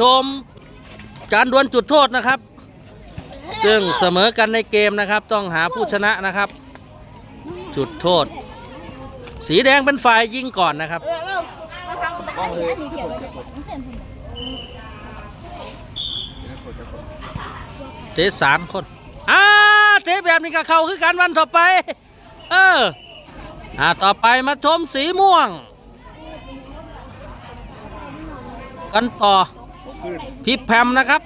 ชมการดวลจุดโทษนะครับ ซึ่งเสมอกันในเกมนะครับ ต้องหาผู้ชนะนะครับ จุดโทษ สีแดงเป็นฝ่ายยิงก่อนนะครับ เตะสามคนอ่าเตะแบบนี้ก็เขาคือกันวันต่อไป เอออ่าต่อไปมาชมสีม่วง กันต่อ พี่แพมนะครับ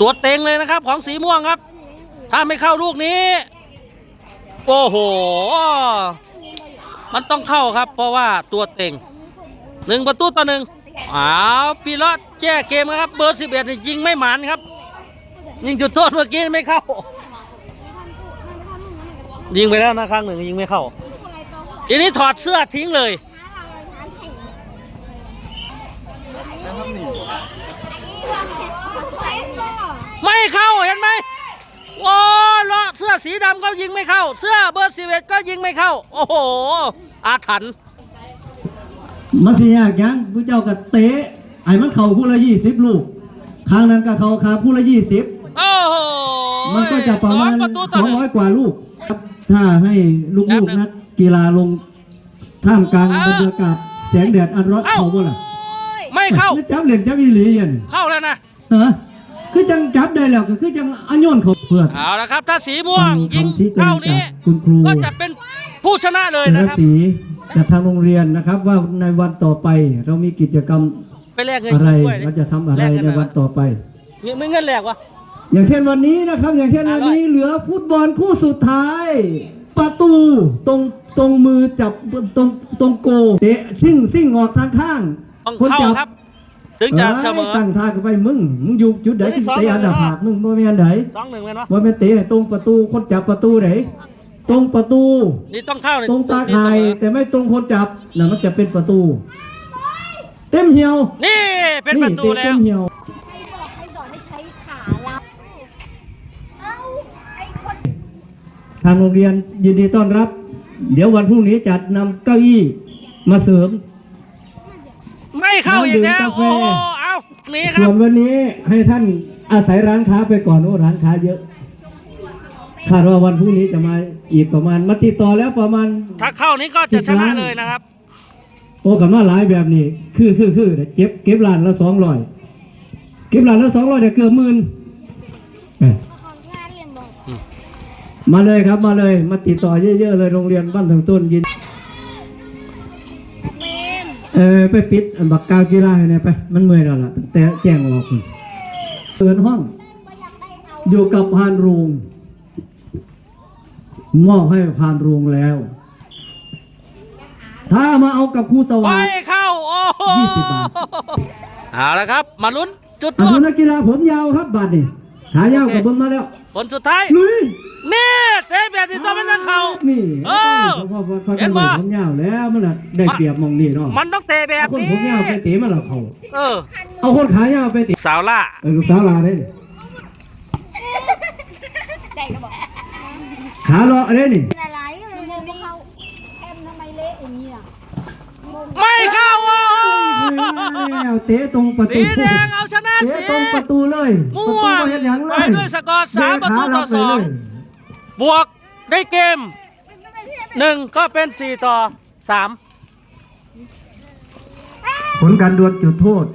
ตัวเต็งเลยนะครับของสีม่วงครับ ถ้าไม่เข้าลูกนี้ โอ้โห มันต้องเข้าครับ เพราะว่าตัวเต็งหนึ่งประตูต่อหนึ่งอ้าวพี่เลาะแก้เกมนะครับเบอร์สิบเอ็ดยิงไม่หมานครับ ยิงจุดโทษเมื่อกี้ไม่เข้า ยิงไปแล้วนะครั้งหนึ่งยิงไม่เข้าทีนี้ถอดเสื้อทิ้งเลย ไม่เข้าเห็นไหมโอ้เลาะเสื้อสีดำก็ยิงไม่เข้า เสื้อเบอร์สิบเอ็ดก็ยิงไม่เข้า โอ้โห อาถรรพ์มันสิยากหยังผู้เจ้าก็เตะไอ้มันเข่าผู้ละยี่สิบลูก ครั้งนั้นก็เข่าขาผู้ละยี่สิบโอ้โหมันก็จะประมาณสองประตูสต่อองหนึ่งร้อยกว่าลูกครับถ้าให้ลูแป๊บกหนึ่งๆนักกีฬาลงท่ามกลางอ่าบรรยากาศแสงแดดอันร้อนเอ้าเขาบ่ล่ะไม่เข้าจับเหรียญจับอีหลียันเข้าแล้วนะฮะ คือจังจับได้แล้วก็คือจังอันโยนเขาเพื่อ เอาละครับ ถ้าสีม่วงฟังยิงคำชี้แจงเข้านี้จากคุณครู ก็จะเป็นผู้ชนะเลยเป็นนะรัครับศีจากทางโรงเรียนนะครับ ว่าในวันต่อไปเรามีกิจกรรมไปแลกเงินอะไรด้วยเราจะทำอะไรแลกเงินในหน่อยวันต่อไป มีมีเงินแลกวะ อย่างเช่นวันนี้นะครับ อย่างเช่นวันนี้เหลือฟุตบอลคู่สุดท้าย ประตูตรงตรงมือจับตรงตรงโกเตะซิ่งซิ่งออกทางข้างต้องคนเข้าจับครับ ถึงจะเสมอ ตั้งท่ากันไปมึง มึงอยู่จุดไหนเฮ้ยที่สองเตะอันดับหนึ่งผากมึงบ่แม่นไหนสองหนึ่งเป็นวะบ่แม่นเตะให้ตรงประตูคนจับประตูไหนตรงประตู นี่ต้องเข้าในตรงตาที่เสข่ายมอแต่ไม่ตรงคนจับน่ะมันจะเป็นประตู เต็มเหี่ยว นี่เป็นประตูเตะแล้เต็วมเหี่ยวให้สอนให้ใช้ขารับเอ้าไอ้คนทางโรงเรียนยินดีต้อนรับ เดี๋ยววันพรุ่งนี้จัดนำเก้าอี้มาเสริม ไม่เข้าอีกแล้วน้ำดื่มกาแฟโอ้โหเอานี่คส่รัวบนวันนี้ให้ท่านอาศัยร้านค้าไปก่อนโอ้ร้านค้าเยอะคาดว่าวันพรุ่งนี้จะมาอีกประมาณมาติดต่อแล้วประมาณ ถ้าเข้านี้ก็จะสิบชนะล้านเลยนะครับ โอ้กันว่าหลายแบบนี้คือคือคือเจ็บเก็บล้านละสองร้อยเก็บล้านละสองร้อยเดี๋ยวเกือบหมื่นเอ้ยของงานเรียนบอกมาเลยครับมาเลย มาติดต่อเยอะๆเลยโรงเรียนบ้านถึงต้นยินเมม เออไปปิดอันบักกาวกีฬาให้หน่อยไป มันเมื่อยแล้วล่ะตั้งแต่แจ้งออกนี่เปิดห้องก็อยากได้เอาอยู่กับพานโรงมอบให้พานโรงแล้ว ถ้ามาเอากับครูสวัไม่สดิ์เข้า โอ้โหยี่สิบบาทเอาละครับ มาลุ้นจุดอัโทนษนักกีฬาผมยาวครับบาดนี่ขายาวกับเบิ้งมาแล้วผลสุดท้ายลุยนี่เตะแบบนี้ ต้องไม่ต้องเข้านี่เออพอพอพอเห็กันนบ่ผมยาวแล้วมันละได้เปรียบมองนี่เนาะมันต้องเตะแบบเอาคนนี้ผมยาวไปเตะมันละเขาเออ เอาคนขายาวไปเตะสาวล่าเออลูกสาวลาได้ได้ก็บอกขาเลาะได้นี่อะไรมันโมมาเข้าแอมทำไมเละอย่างนี้อะไม่เข้าโอ้โหแล้วเตะตรงประตูสีแดงเอาชนะเตะสีตรงประตูเลยม่ประวตูงบ่เห็นหยังเลไปยด้วยสกอร์สามประตูต่อสองเตะขารับไปเลยบวกได้เกม หนึ่งก็เป็นสี่ต่อสามผลการดวลจุดโทษ